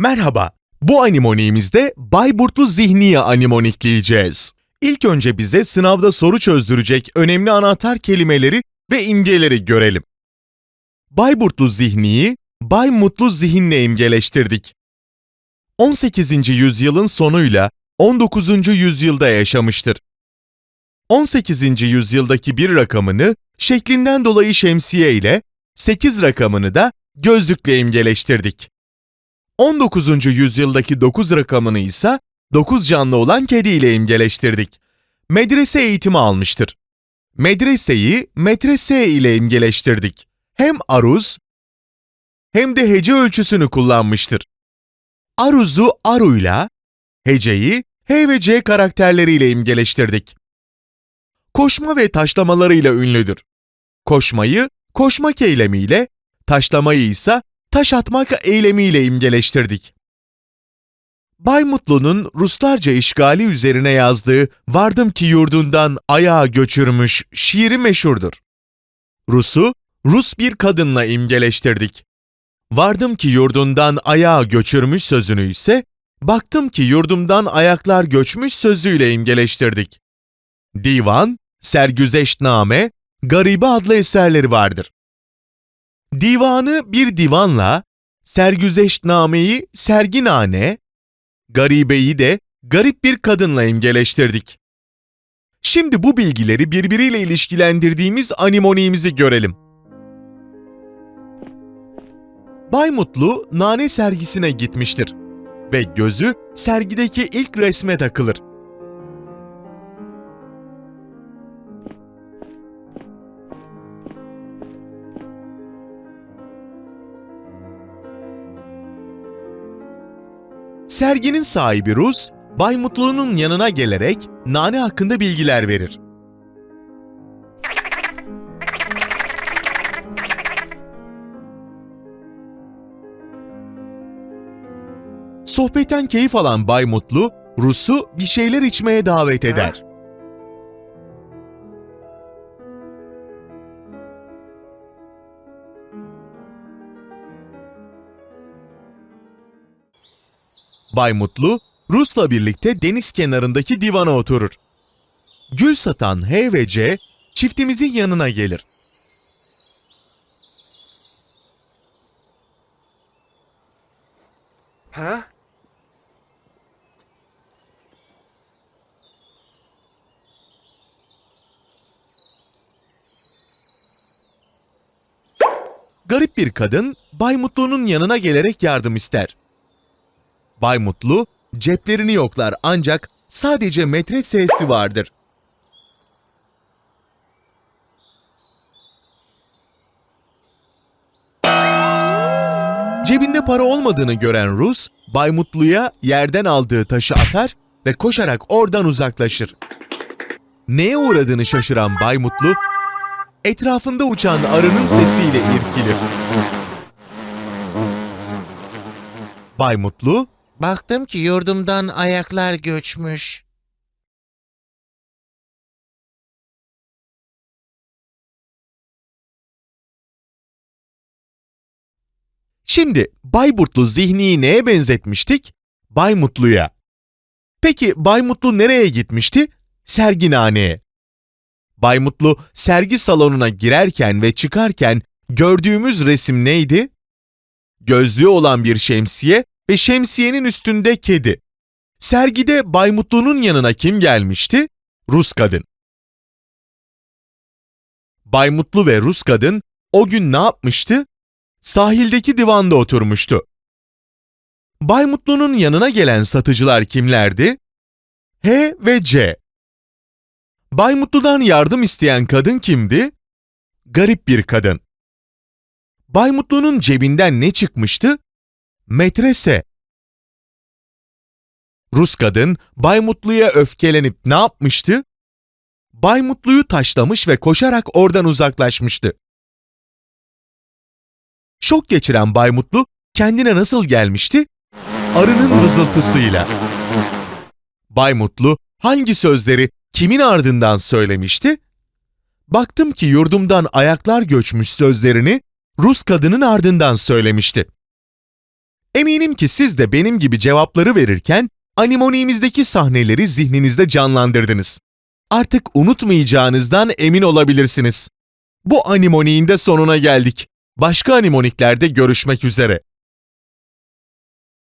Merhaba, bu animoniğimizde Bayburtlu Zihniye animonikleyeceğiz. İlk önce bize sınavda soru çözdürecek önemli anahtar kelimeleri ve imgeleri görelim. Bayburtlu Zihni'yi Bay Mutlu Zihin'le imgeleştirdik. 18. yüzyılın sonuyla 19. yüzyılda yaşamıştır. 18. yüzyıldaki bir rakamını şeklinden dolayı şemsiye ile, 8 rakamını da gözlükle imgeleştirdik. 19. yüzyıldaki 9 rakamını ise 9 canlı olan kedi ile imgeleştirdik. Medrese eğitimi almıştır. Medreseyi metrese ile imgeleştirdik. Hem aruz hem de hece ölçüsünü kullanmıştır. Aruzu aruyla, heceyi H ve C karakterleriyle imgeleştirdik. Koşma ve taşlamalarıyla ünlüdür. Koşmayı koşmak eylemiyle, taşlamayı ise taş atmak eylemiyle imgeleştirdik. Bay Mutlu'nun Ruslarca işgali üzerine yazdığı Vardım ki yurdundan ayağa göçürmüş şiiri meşhurdur. Rus'u Rus bir kadınla imgeleştirdik. Vardım ki yurdundan ayağa göçürmüş sözünü ise baktım ki yurdumdan ayaklar göçmüş sözüyle imgeleştirdik. Divan, Sergüzeştname, Garibe adlı eserleri vardır. Divanı bir divanla, Sergüzeştnameyi serginane, Garibeyi de garip bir kadınla imgeleştirdik. Şimdi bu bilgileri birbiriyle ilişkilendirdiğimiz animoniğimizi görelim. Bay Mutlu nane sergisine gitmiştir ve gözü sergideki ilk resme takılır. Serginin sahibi Rus, Bay Mutlu'nun yanına gelerek nane hakkında bilgiler verir. Sohbetten keyif alan Bay Mutlu, Rus'u bir şeyler içmeye davet eder. Bay Mutlu, Rus'la birlikte deniz kenarındaki divana oturur. Gül satan H ve C, çiftimizin yanına gelir. Ha? Garip bir kadın Bay Mutlu'nun yanına gelerek yardım ister. Bay Mutlu ceplerini yoklar ancak sadece metre sesi vardır. Cebinde para olmadığını gören Rus, Bay Mutlu'ya yerden aldığı taşı atar ve koşarak oradan uzaklaşır. Neye uğradığını şaşıran Bay Mutlu, etrafında uçan arının sesiyle irkilir. Bay Mutlu, Baktım ki yurdumdan ayaklar göçmüş. Şimdi Bayburtlu zihniyi neye benzetmiştik? Bay Mutlu'ya. Peki Bay Mutlu nereye gitmişti? Serginhaneye. Bay Mutlu sergi salonuna girerken ve çıkarken gördüğümüz resim neydi? Gözlüğü olan bir şemsiye ve şemsiyenin üstünde kedi. Sergide Bay Mutlu'nun yanına kim gelmişti? Rus kadın. Bay Mutlu ve Rus kadın o gün ne yapmıştı? sahildeki divanda oturmuştu. Bay Mutlu'nun yanına gelen satıcılar kimlerdi? H ve C. Bay Mutlu'dan yardım isteyen kadın kimdi? Garip bir kadın. Bay Mutlu'nun cebinden ne çıkmıştı? Metrese. Rus kadın Bay Mutlu'ya öfkelenip ne yapmıştı? Bay Mutlu'yu taşlamış ve koşarak oradan uzaklaşmıştı. Şok geçiren Bay Mutlu kendine nasıl gelmişti? Arının vızıltısıyla. Bay Mutlu hangi sözleri kimin ardından söylemişti? Baktım ki yurdumdan ayaklar göçmüş sözlerini Rus kadının ardından söylemişti. Eminim ki siz de benim gibi cevapları verirken animoniğimizdeki sahneleri zihninizde canlandırdınız. Artık unutmayacağınızdan emin olabilirsiniz. Bu animoniğin de sonuna geldik. Başka animoniklerde görüşmek üzere.